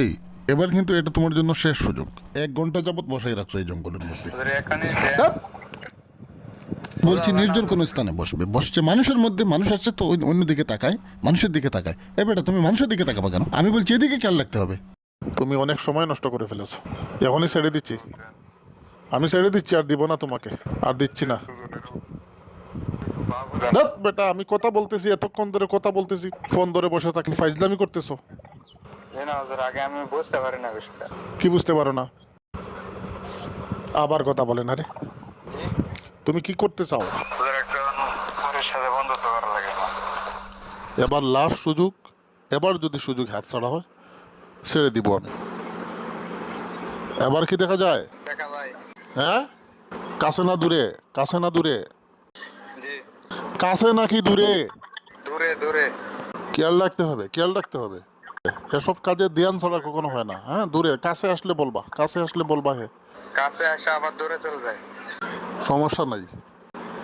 এই এবার কিন্তু এটা তোমার জন্য শেষ সুযোগ। এক ঘণ্টা যাবত বসাই রাখছো এই জঙ্গলের মধ্যে। বলছি নির্জন কোনো স্থানে বসবে। বসছে মানুষের মধ্যে মানুষ আছে তো অন্যদিকে তাকায় মানুষের দিকে তাকায়। এ বেটা তুমি মানুষের দিকে তাকাবা কেন? আমি বলছি এদিকে খেয়াল রাখতে হবে। তুমি অনেক সময় নষ্ট করে ফেলেছো। এখনই ছেড়ে দিচ্ছি। আমি ছেড়ে দিচ্ছি আর দিব না তোমাকে। আর দিচ্ছি না। বেটা আমি কথা বলতেছি এতক্ষণ ধরে কথা বলতেছি। ফোন ধরে বসে থাকি। ফাইজলামি করতেছো। না হুজুর আগে আমি বুঝতে পারি না বিষয়টা। কি বুঝতে পারো না? আবার কথা বলে না রে জি। তুমি কি করতে চাও? হুজুর একজন পরের সাথে বন্ধুত্ব করা লাগে। না এবার লাস্ট সুযোগ এবার যদি সুযোগ হাত ছাড়া হয় ছেড়ে দিব আমি। এবার কি দেখা যায়? দেখা যায়। হ্যাঁ? কাছে না দূরে কাছে না দূরে? কাছে নাকি দূরে? দূরে দূরে। খেয়াল রাখতে হবে খেয়াল রাখতে হবে। এসব কাজে ধ্যান ছাড়া কখনো হয় না হ্যাঁ? দূরে কাছে আসলে বলবা কাছে আসলে বলবা হে। কাছে আসে আবার দূরে চলে যায়। সমস্যা নাই।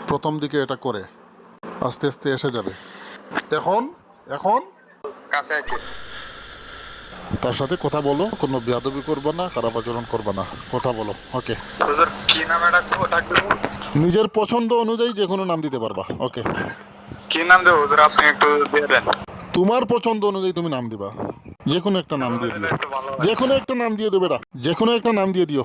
প্রথম দিকে এটা করে আস্তে আস্তে এসে যাবে। এখন এখন? কাছে আছি তার সাথে কথা বলো কোনো বেয়াদবি করবে না খারাপ আচরণ করবে না। কথা বলো ওকে। হুজুর কি নামে ডাকবো ডাকবো নিজের পছন্দ অনুযায়ী যে কোনো নাম দিতে পারবা ওকে। কি নাম দেবো হুজুর? আপনি একটু দিয়ে দেন। তোমার পছন্দ অনুযায়ী তুমি নাম দিবা। যে কোনো একটা নাম দিয়ে দিও। যে কোনো একটা নাম দিয়ে দেবে যে কোনো একটা নাম দিয়ে দিও।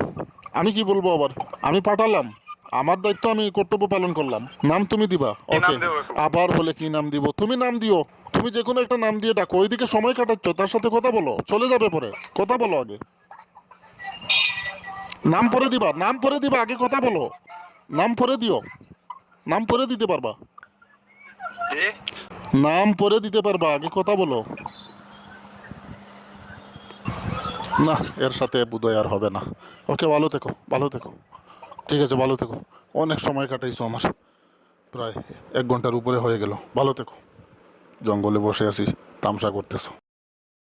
আমি কি বলব আবার? আমি পাঠালাম। আমার দায়িত্ব আমি কর্তব্য পালন করলাম। নাম তুমি দিবা। ওকে আবার বলে কি নাম দিব? তুমি নাম দিও। তুমি যে কোনো একটা নাম দিয়ে ডাকো। ওইদিকে সময় কাটাচ্ছ। তার সাথে কথা বলো। চলে যাবে পরে। কথা বলো আগে। নাম পরে দিবা। নাম পরে দিবা। আগে কথা বলো। নাম পরে দিও। নাম পরে দিতে পারবা। নাম পরে দিতে পারবা। আগে কথা বলো। না, এর সাথে বুধয় আর হবে না। ওকে, ভালো থেকো ভালো থেকো। ঠিক আছে, ভালো থেকো। অনেক সময় কাটাইছো আমার। প্রায় এক ঘণ্টার উপরে হয়ে গেল। ভালো থেকো। জঙ্গলে বসে আছি, তামসা করতেছো।